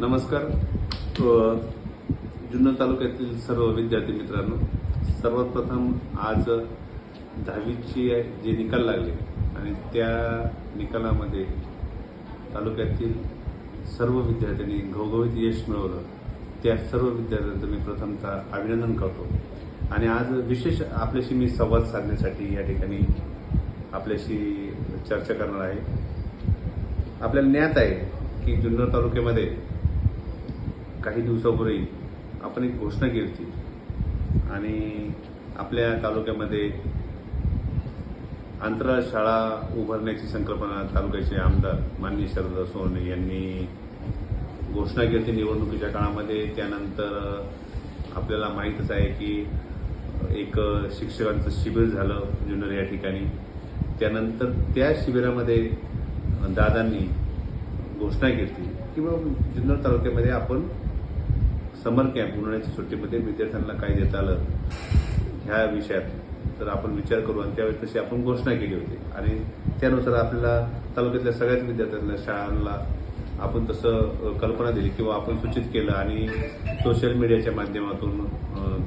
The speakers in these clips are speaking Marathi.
नमस्कार. जुन्नर तालुक्यातील सर्व विद्यार्थी मित्रांनो सर्वात प्रथम आज दहावीची जे निकाल लागले आणि त्या निकालामध्ये तालुक्यातील सर्व विद्यार्थ्यांनी घवघवीत यश मिळवलं. त्या सर्व विद्यार्थ्यांचं मी प्रथमतः अभिनंदन करतो. आणि आज विशेष आपल्याशी मी संवाद साधण्यासाठी या ठिकाणी आपल्याशी चर्चा करणार आहे. आपल्याला ज्ञात आहे की जुन्नर तालुक्यामध्ये काही दिवसापूर्वी आपण एक घोषणा केली होती. आणि आपल्या तालुक्यामध्ये अंतराळ शाळा उभारण्याची संकल्पना तालुक्याचे आमदार माननीय शरद सोने यांनी घोषणा केली होती. निवडणुकीच्या काळामध्ये त्यानंतर आपल्याला माहीतच आहे की एक शिक्षकांचं शिबिर झालं जुन्नर या ठिकाणी. त्यानंतर त्या शिबिरामध्ये दादांनी घोषणा केली की बाबा जुन्नर तालुक्यामध्ये आपण समर कॅम्प उन्हाळ्याच्या सुट्टीमध्ये विद्यार्थ्यांना काय देता आलं ह्या विषयात? तर आपण विचार करू. आणि त्यावेळी तशी आपण घोषणा केली होती. आणि त्यानुसार आपल्याला तालुक्यातल्या सगळ्याच विद्यार्थ्यांना शाळांना आपण तसं कल्पना दिली किंवा आपण सूचित केलं. आणि सोशल मीडियाच्या माध्यमातून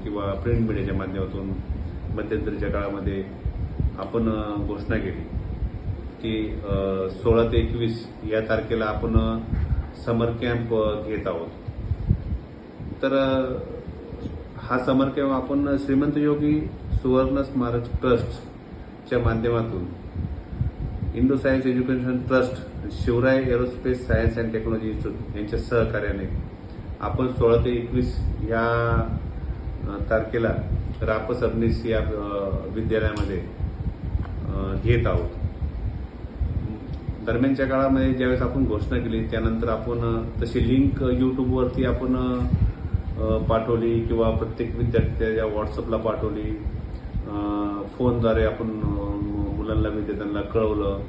किंवा प्रिंट मीडियाच्या माध्यमातून मध्यंतरीच्या काळामध्ये आपण घोषणा केली की सोळा ते एकवीस या तारखेला आपण समर कॅम्प घेत आहोत. तर हा समर कॅम्प आपण श्रीमंत योगी सुवर्ण स्मारक ट्रस्टच्या माध्यमातून Indo science education trust Shivrai aerospace science and technology institute यांच्या सहकार्याने आपण सोळा ते एकवीस या तारखेला राप सबनीस या विद्यालयामध्ये घेत आहोत. दरम्यानच्या काळामध्ये ज्यावेळेस आपण घोषणा केली त्यानंतर आपण तशी लिंक यूट्यूबवरती आपण पाठवली किंवा प्रत्येक विद्यार्थ्याच्या व्हॉट्सअपला पाठवली. फोनद्वारे आपण मुलांना विद्यार्थ्यांना कळवलं.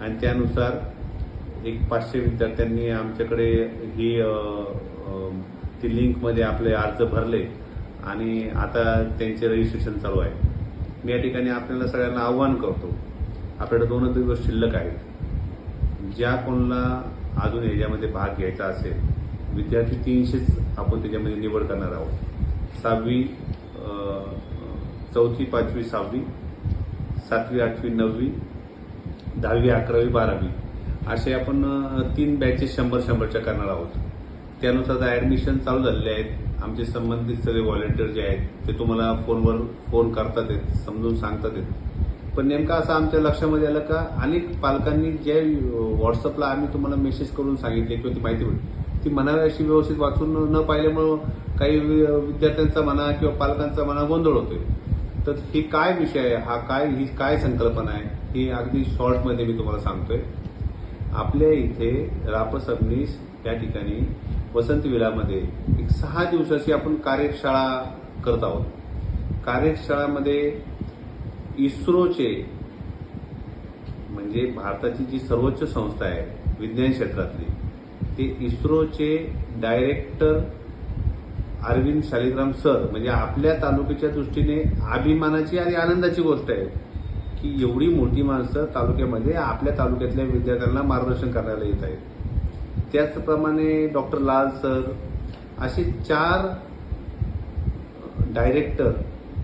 आणि त्यानुसार एक पाचशे विद्यार्थ्यांनी आमच्याकडे ही ती लिंकमध्ये आपले अर्ज भरले. आणि आता त्यांचे रजिस्ट्रेशन चालू आहे. मी या ठिकाणी आपल्याला सगळ्यांना आव्हान करतो. आपल्याकडे दोन दिवस शिल्लक आहेत. ज्या कोणाला अजून ह्याच्यामध्ये भाग घ्यायचा असेल विद्यार्थी तीनशेच आपण त्याच्यामध्ये निवड करणार आहोत. सहावी चौथी पाचवी सहावी सातवी आठवी नववी दहावी अकरावी बारावी असे आपण तीन बॅचेस शंभर शंभरच्या करणार आहोत. त्यानुसार आता ॲडमिशन चालू झालेले आहेत. आमचे संबंधित सगळे व्हॉलेंटियर जे आहेत ते तुम्हाला फोनवर फोन करतात आहेत समजून सांगतात आहेत. पण नेमकं असं आमच्या लक्षामध्ये आलं का अनेक पालकांनी जे व्हॉट्सअपला आम्ही तुम्हाला मेसेज करून सांगितले किंवा ती माहिती भेटली. ती मनाला अशी व्यवस्थित वाचून न पाहिल्यामुळं काही वि- विद्यार्थ्यांचा म्हणा किंवा पालकांचा म्हणा गोंधळ होतोय. तर हे काय विषय आहे? हा काय ही काय संकल्पना आहे? ही अगदी शॉर्टमध्ये मी तुम्हाला सांगतोय. आपल्या इथे रापसबनीस या ठिकाणी वसंत विलामध्ये एक सहा दिवसाची आपण कार्यशाळा करत आहोत. कार्यशाळामध्ये इस्रोचे म्हणजे भारताची जी सर्वोच्च संस्था आहे विज्ञान क्षेत्रातली ते इस्रोचे डायरेक्टर अरविंद शालिग्राम सर म्हणजे आपल्या तालुक्याच्या दृष्टीने अभिमानाची आणि आनंदाची गोष्ट आहे की एवढी मोठी माणसं तालुक्यामध्ये आपल्या तालुक्यातल्या विद्यार्थ्यांना मार्गदर्शन करायला येत आहेत. त्याचप्रमाणे डॉक्टर लाल सर असे चार डायरेक्टर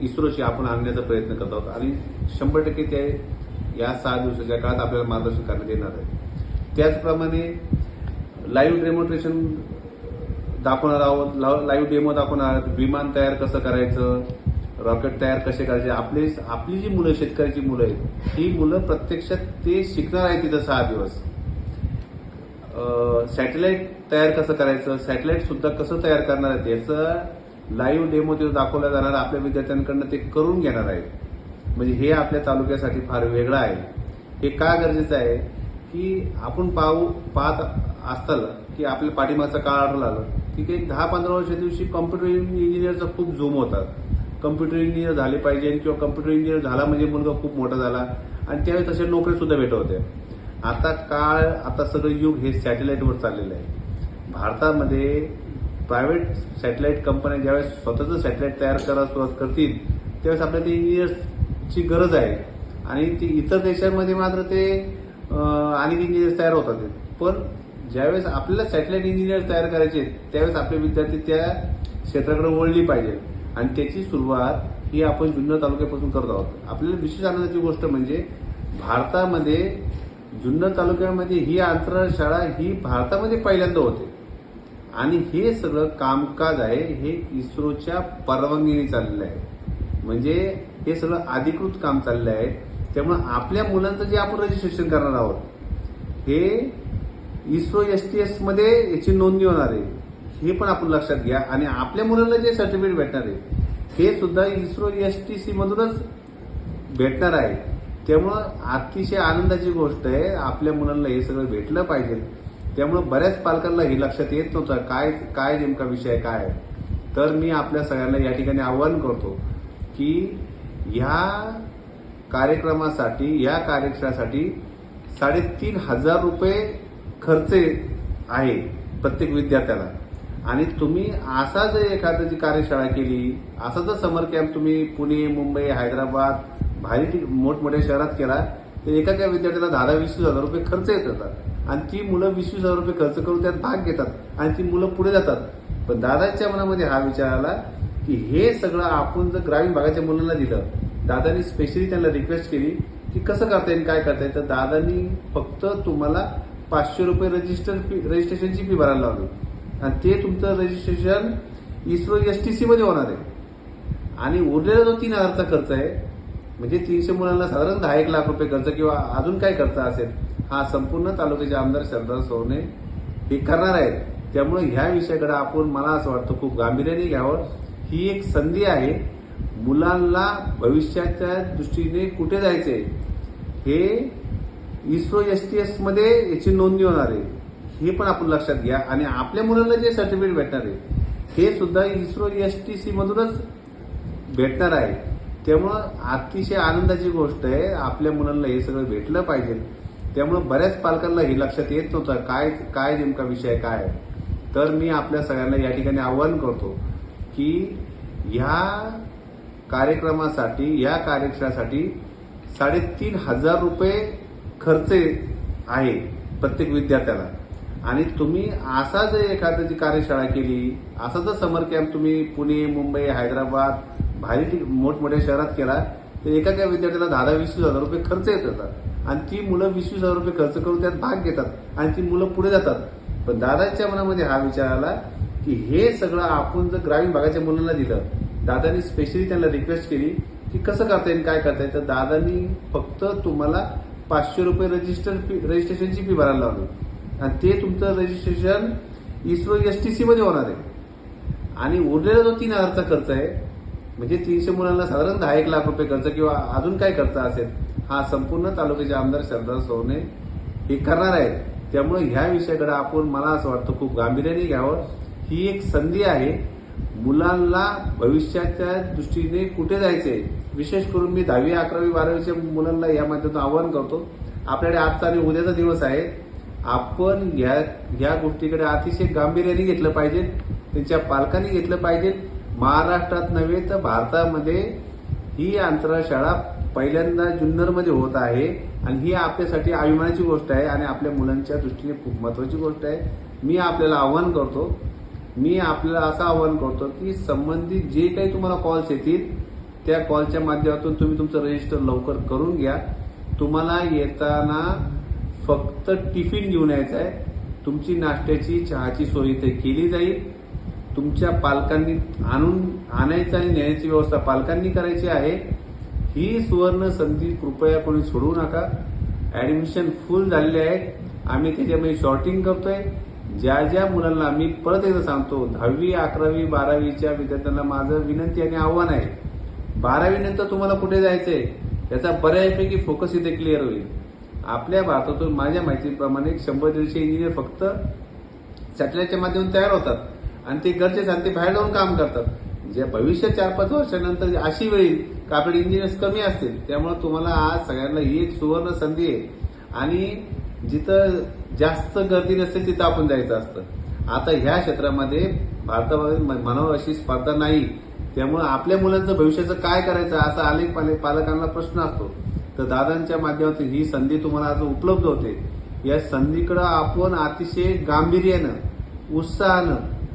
इस्रोचे आपण आणण्याचा प्रयत्न करत आहोत आणि शंभर टक्के ते या सहा दिवसाच्या काळात आपल्याला मार्गदर्शन करण्यात येणार आहे. त्याचप्रमाणे लाईव्ह डेमॉन्स्ट्रेशन दाखवणार आहोत. लाईव्ह डेमो दाखवणार आहोत. विमान तयार कसं करायचं? रॉकेट तयार कसे करायचे? आपले आपली जी मुलं शेतकऱ्याची मुलं आहेत ही मुलं प्रत्यक्षात ते शिकणार आहेत तिथं सहा दिवस. सॅटेलाइट तयार कसं करायचं? सॅटेलाइट सुद्धा कसं तयार करणार आहे याचं लाईव्ह डेमो तिथं दाखवला जाणार. आपल्या विद्यार्थ्यांकडनं ते करून घेणार आहेत. म्हणजे हे आपल्या तालुक्यासाठी फार वेगळं आहे. हे का गरजेचं आहे? की आपण पाहू पाहत असताल की आपल्या पाठिंबाचा काळ आढळला आलं. की काही दहा पंधरा वर्षा दिवशी कॉम्प्युटर इंजिनियरचा खूप झूम होतात. कम्प्युटर इंजिनियर झाले पाहिजे किंवा कम्प्युटर इंजिनियर झाला म्हणजे मुलगा खूप मोठा झाला. आणि त्यावेळी तशा नोकरीसुद्धा भेटत होत्या. आता काळ आता सगळं युग हे सॅटेलाइटवर चाललेलं आहे. भारतामध्ये प्रायव्हेट सॅटेलाइट कंपन्या ज्यावेळेस स्वतःचं सॅटेलाइट तयार करायला सुरुवात करतील त्यावेळेस आपल्याला ते इंजिनियर्सची गरज आहे. आणि ती इतर देशांमध्ये मात्र ते अनेक इंजिनियर्स तयार होतात. पण ज्यावेळेस आपल्याला सॅटेलाइट इंजिनियर तयार करायचे आहेत, त्यावेळेस आपले विद्यार्थी त्या क्षेत्राकडे वळली पाहिजे. आणि त्याची सुरुवात ही आपण जुन्नर तालुक्यापासून करत आहोत. आपल्याला विशेष आनंदाची गोष्ट म्हणजे भारतामध्ये जुन्नर तालुक्यामध्ये ही आंतरशाळा शाळा ही भारतामध्ये पहिल्यांदा होते. आणि हे सगळं कामकाज आहे हे इस्रोच्या परवानगीने चाललेलं आहे. म्हणजे हे सगळं अधिकृत काम चाललं आहे त्यामुळे आपल्या मुलांचं जे आपण रजिस्ट्रेशन करणार आहोत हे इस्रो एस टी एसमध्ये याची नोंदणी होणार आहे. हे पण आपण लक्षात घ्या. आणि आपल्या मुलांना जे सर्टिफिकेट भेटणार आहे हे सुद्धा इस्रो एस टी सी मधूनच भेटणार आहे. त्यामुळं अतिशय आनंदाची गोष्ट आहे. आपल्या मुलांना हे सगळं भेटलं पाहिजे. त्यामुळं बऱ्याच पालकांना हे लक्षात येत नव्हतं काय काय नेमका विषय काय आहे. तर मी आपल्या सगळ्यांना या ठिकाणी आवाहन करतो की ह्या कार्यक्रमासाठी या कार्यक्रमासाठी साडेतीन हजार रुपये खर्च आहे प्रत्येक विद्यार्थ्याला. आणि तुम्ही असा जर एखादी कार्यशाळा केली असा जर समर कॅम्प तुम्ही पुणे मुंबई हैदराबाद भारी मोठमोठ्या शहरात केला तर एका एका विद्यार्थ्याला दहा दहा वीस वीस हजार रुपये खर्च येत होतात आणि ती मुलं वीस वीस हजार रुपये खर्च करून त्यात भाग घेतात आणि ती मुलं पुढे जातात. पण दादाच्या मनामध्ये हा विचार आला की हे सगळं आपण जर ग्रामीण भागाच्या मुलांना दिलं दादानी स्पेशली त्यांना रिक्वेस्ट केली की कसं करता येईल काय करता येईल तर दादानी फक्त तुम्हाला पाचशे रुपये रजिस्टर फी रजिस्ट्रेशनची फी भरायला लावली. आणि ते तुमचं registration ISRO S T C मध्ये होणार आहे. आणि उरलेला जो तीन हजारचा खर्च आहे म्हणजे तीनशे मुलांना साधारण दहा एक लाख रुपये खर्च किंवा अजून काय खर्च असेल हा संपूर्ण तालुक्याचे आमदार शरदार सोहने हे करणार आहेत. त्यामुळे ह्या विषयाकडे आपण मला असं वाटतं खूप गांभीर्याने घ्यावं. ही एक संधी आहे. मुलांना भविष्याच्या दृष्टीने कुठे जायचंय हे इस्रो एस टी एसमध्ये याची नोंदणी होणार आहे. हे पण आपण लक्षात घ्या. आणि आपल्या मुलांना जे सर्टिफिकेट भेटणार आहे हे सुद्धा इस्रो एस टी सी मधूनच भेटणार आहे. त्यामुळं अतिशय आनंदाची गोष्ट आहे आपल्या मुलांना हे सगळं भेटलं पाहिजे. त्यामुळं बऱ्याच पालकांना हे लक्षात येत नव्हतं काय काय नेमका विषय काय आहे. तर मी आपल्या सगळ्यांना या ठिकाणी आवाहन करतो की ह्या कार्यक्रमासाठी या कार्यक्रमासाठी साडेतीन हजार रुपये खर्च आहे प्रत्येक विद्यार्थ्याला. आणि तुम्ही असा जर एखादी कार्यशाळा केली असा जर समर कॅम्प तुम्ही पुणे मुंबई हैदराबाद भारी मोठमोठ्या शहरात केला तर एका एका विद्यार्थ्याला दहा दहा वीस वीस हजार रुपये खर्च येत होतात. आणि ती मुलं वीस वीस हजार रुपये खर्च करून त्यात भाग घेतात आणि ती मुलं पुढे जातात. पण दादाच्या मनामध्ये हा विचार आला की हे सगळं आपण जर ग्रामीण भागाच्या मुलांना दिलं दादानी स्पेशली त्यांना रिक्वेस्ट केली की कसं करता येईल काय करता येईल तर दादानी फक्त तुम्हाला पाचशे रुपये रजिस्टर फी रजिस्ट्रेशनची फी भरायला लावली. आणि ते तुमचं registration ISRO S T C मध्ये होणार आहे. आणि उरलेला जो तीन हजारचा खर्च आहे म्हणजे तीनशे मुलांना साधारण दहा एक लाख रुपये खर्च किंवा अजून काय खर्च असेल हा संपूर्ण तालुक्याचे आमदार सरदार सोवणे हे करणार आहेत. त्यामुळे ह्या विषयाकडे आपण मला असं वाटतं खूप गांभीर्याने घ्यावं. ही एक संधी आहे. मुलांना भविष्याच्या दृष्टीने कुठे जायचंय विशेष करून मी दहावी अकरावी बारावीच्या मुलांना या माध्यमातून आवाहन करतो. आपल्याकडे आजचा आणि उद्याचा दिवस आहे. आपण ह्या ह्या गोष्टीकडे अतिशय गांभीर्याने घेतलं पाहिजे. त्यांच्या पालकांनी घेतलं पाहिजे. महाराष्ट्रात नव्हे तर भारतामध्ये ही आंतरशाळा पहिल्यांदा जुन्नरमध्ये होत आहे. आणि ही आपल्यासाठी अभिमानाची गोष्ट आहे आणि आपल्या मुलांच्या दृष्टीने खूप महत्वाची गोष्ट आहे. मी आपल्याला आव्हान करतो. मी आपल्याला असं आवाहन करतो की संबंधित जे काही तुम्हाला कॉल्स येतील त्या कॉलच्या माध्यमातून तुम्ही तुमचं रजिस्टर लवकर करून घ्या. तुम्हाला येताना फक्त टिफिन घेऊन यायचं आहे. तुमची नाश्त्याची चहाची सोय इथे केली जाईल. तुमच्या पालकांनी आणून आणायचं आणि नेण्याची व्यवस्था पालकांनी करायची आहे. ही सुवर्ण संधी कृपया कोणी सोडू नका. ऍडमिशन फुल झालेले आहेत. आम्ही त्याच्यामध्ये शॉर्टिंग करतोय. ज्या ज्या मुलांना मी परत एकदा सांगतो दहावी अकरावी बारावीच्या विद्यार्थ्यांना माझं विनंती आणि आव्हान आहे. बारावी नंतर तुम्हाला कुठे जायचंय? त्याचा बऱ्यापैकी फोकस इथे क्लिअर होईल. आपल्या भारतातून माझ्या माहितीप्रमाणे शंभर दीडशे इंजिनियर फक्त सॅटेलाइटच्या माध्यमातून तयार होतात. आणि ते गरजेचे आणि ते बाहेर जाऊन काम करतात. जे भविष्य चार पाच वर्षानंतर अशी वेळ येईल का आपले इंजिनियर्स कमी असतील त्यामुळे तुम्हाला आज सगळ्यांना ही एक सुवर्ण संधी आहे. आणि जिथं जास्त गर्दी नसेल तिथं आपण जायचं असतं. आता ह्या क्षेत्रामध्ये भारतामध्ये म्हणावं अशी स्पर्धा नाही. त्यामुळं आपल्या मुलांचं भविष्याचं काय करायचं असा अनेक पाले- पालकांना प्रश्न असतो. तर दादांच्या माध्यमातून ही संधी तुम्हाला आज उपलब्ध होते. या संधीकडं आपण अतिशय गांभीर्यानं उत्साहानं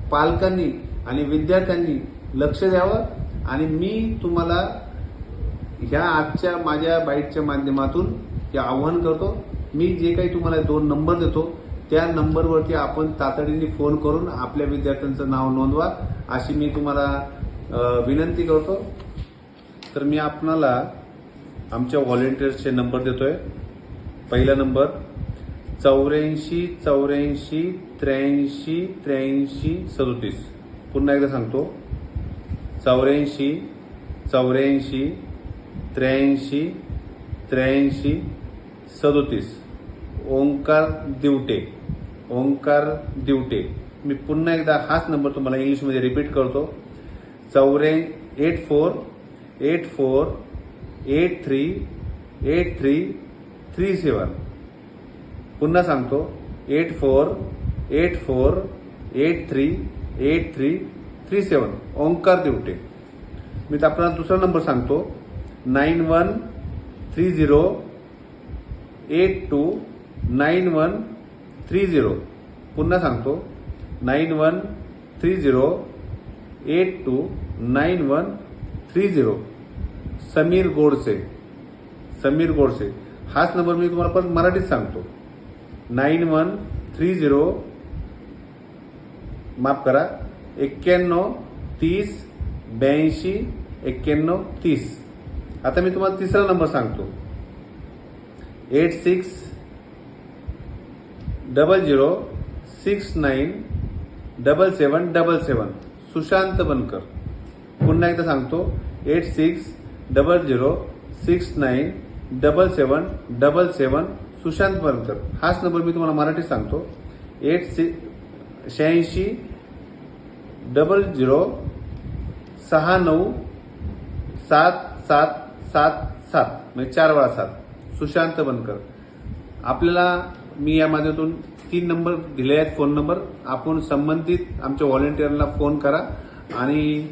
पालकांनी आणि विद्यार्थ्यांनी लक्ष द्यावं आणि मी तुम्हाला ह्या आजच्या माझ्या बाईटच्या माध्यमातून हे आव्हान करतो. मी जे काही तुम्हाला दोन नंबर देतो त्या नंबरवरती आपण तातडीने फोन करून आपल्या विद्यार्थ्यांचं नाव नोंदवा. अशी मी तुम्हाला विनंती करतो. तर मी आपणाला आमच्या व्हॉलेंटियर्सचे नंबर देतोय. पहिला नंबर चौऱ्याऐंशी चौऱ्याऐंशी त्र्याऐंशी त्र्याऐंशी सदोतीस. पुन्हा एकदा सांगतो. चौऱ्याऐंशी चौऱ्याऐंशी त्र्याऐंशी त्र्याऐंशी सदोतीस. ओंकार दिवटे. ओंकार दिवटे. मी पुन्हा एकदा हाच नंबर तुम्हाला इंग्लिशमध्ये रिपीट करतो. चौऱ्या eight four eight four eight three eight three three seven पुन्हा सांगतो. Eight four eight four eight three eight three three seven Omkar Devate. मी तर आपल्याला दुसरा नंबर सांगतो. Nine one three zero eight two nine one three zero पुन्हा सांगतो. Nine one three zero eight two nine one three zero. Sameer Godse. Sameer Godse. हाच नंबर मी तुम्हाला पण मराठीत सांगतो. Nine one three zero. माफ करा. एक्क्याण्णव तीस ब्याऐंशी एक्क्याण्णव तीस. आता मी तुम्हाला तिसरा नंबर सांगतो. Eight six double zero six nine double seven double seven. Sushant Bankar. पुन्हा एकदा सांगतो eight six double zero six nine double seven double seven Sushant Bankar. हाच नंबर मी तुम्हाला मराठीत सांगतो. एट सिक्स शहाऐंशी डबल झिरो सहा नऊ सात सात सात सात म्हणजे चार वेळा सात. सुशांत बनकर. आपल्याला मी या माध्यमातून तीन नंबर दिले आहेत फोन नंबर. आपण संबंधित आमच्या व्हॉलेंटिअरला फोन करा आणि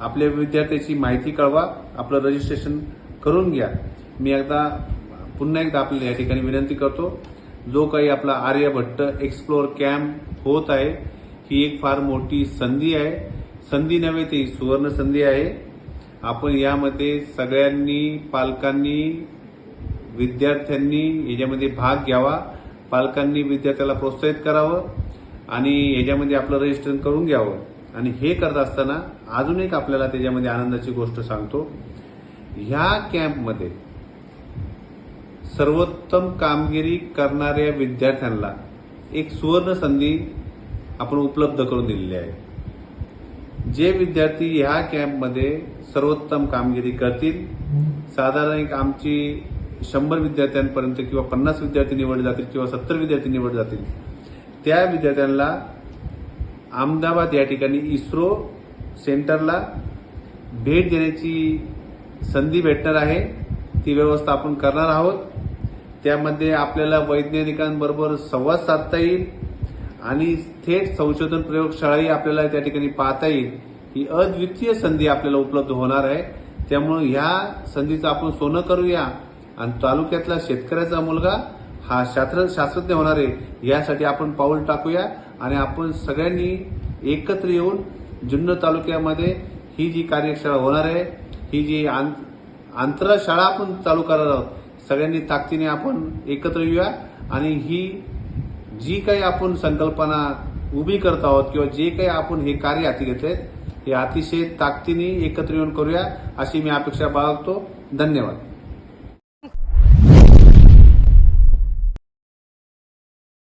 आपल्या विद्यार्थ्याची माहिती कळवा. आपलं रजिस्ट्रेशन करून घ्या. मी एकदा पुन्हा एकदा आपल्याला या ठिकाणी विनंती करतो जो काही आपला आर्यभट्ट एक्सप्लोर कॅम्प होत आहे ही एक फार मोठी संधी आहे. संधी नव्हे ती सुवर्ण संधी आहे. आपण यामध्ये सगळ्यांनी पालकांनी विद्यार्थ्यांनी याच्यामध्ये भाग घ्यावा. पालकांनी विद्यार्थ्याला प्रोत्साहित करावं आणि याच्यामध्ये आपलं रजिस्ट्रेशन करून घ्यावं. आणि हे करत असताना अजून एक आपल्याला त्याच्यामध्ये आनंदाची गोष्ट सांगतो. ह्या कॅम्पमध्ये सर्वोत्तम कामगिरी करणाऱ्या विद्यार्थ्यांना एक सुवर्ण संधी आपण उपलब्ध करून दिलेली आहे. जे विद्यार्थी ह्या कॅम्पमध्ये सर्वोत्तम कामगिरी करतील साधारण एक आमची शंभर विद्यार्थ्यांपर्यंत किंवा पन्नास विद्यार्थी निवडले जातील किंवा सत्तर विद्यार्थी निवडले जातील त्या विद्यार्थ्यांना अहमदाबाद या ठिकाणी इस्रो सेंटरला भेट देण्याची संधी भेटणार आहे. ती व्यवस्था आपण करणार आहोत. त्यामध्ये आपल्याला वैज्ञानिकांबरोबर संवाद साधता येईल आणि थेट संशोधन प्रयोगशाळाही आपल्याला त्या ठिकाणी पाहता येईल. ही अद्वितीय संधी आपल्याला उपलब्ध होणार आहे. त्यामुळे ह्या संधीचं आपण सोनं करूया. आणि तालुक्यातला शेतकऱ्याचा मुलगा हा शास्त्र शास्त्रज्ञ होणार आहे यासाठी आपण पाऊल टाकूया. आणि आपण सगळ्यांनी एकत्र येऊन जुन्नर तालुक्यामध्ये ही जी कार्यशाळा होणार आहे ही जी आं- आंतरशाळा आपण चालू करणार आहोत सगळ्यांनी ताकदीने आपण एकत्र येऊया. आणि ही जी काही आपण संकल्पना उभी करत आहोत किंवा जे काही आपण हे कार्य हाती घेतले हे अतिशय ताकदीने एकत्र येऊन करूया अशी मी अपेक्षा बाळगतो. धन्यवाद.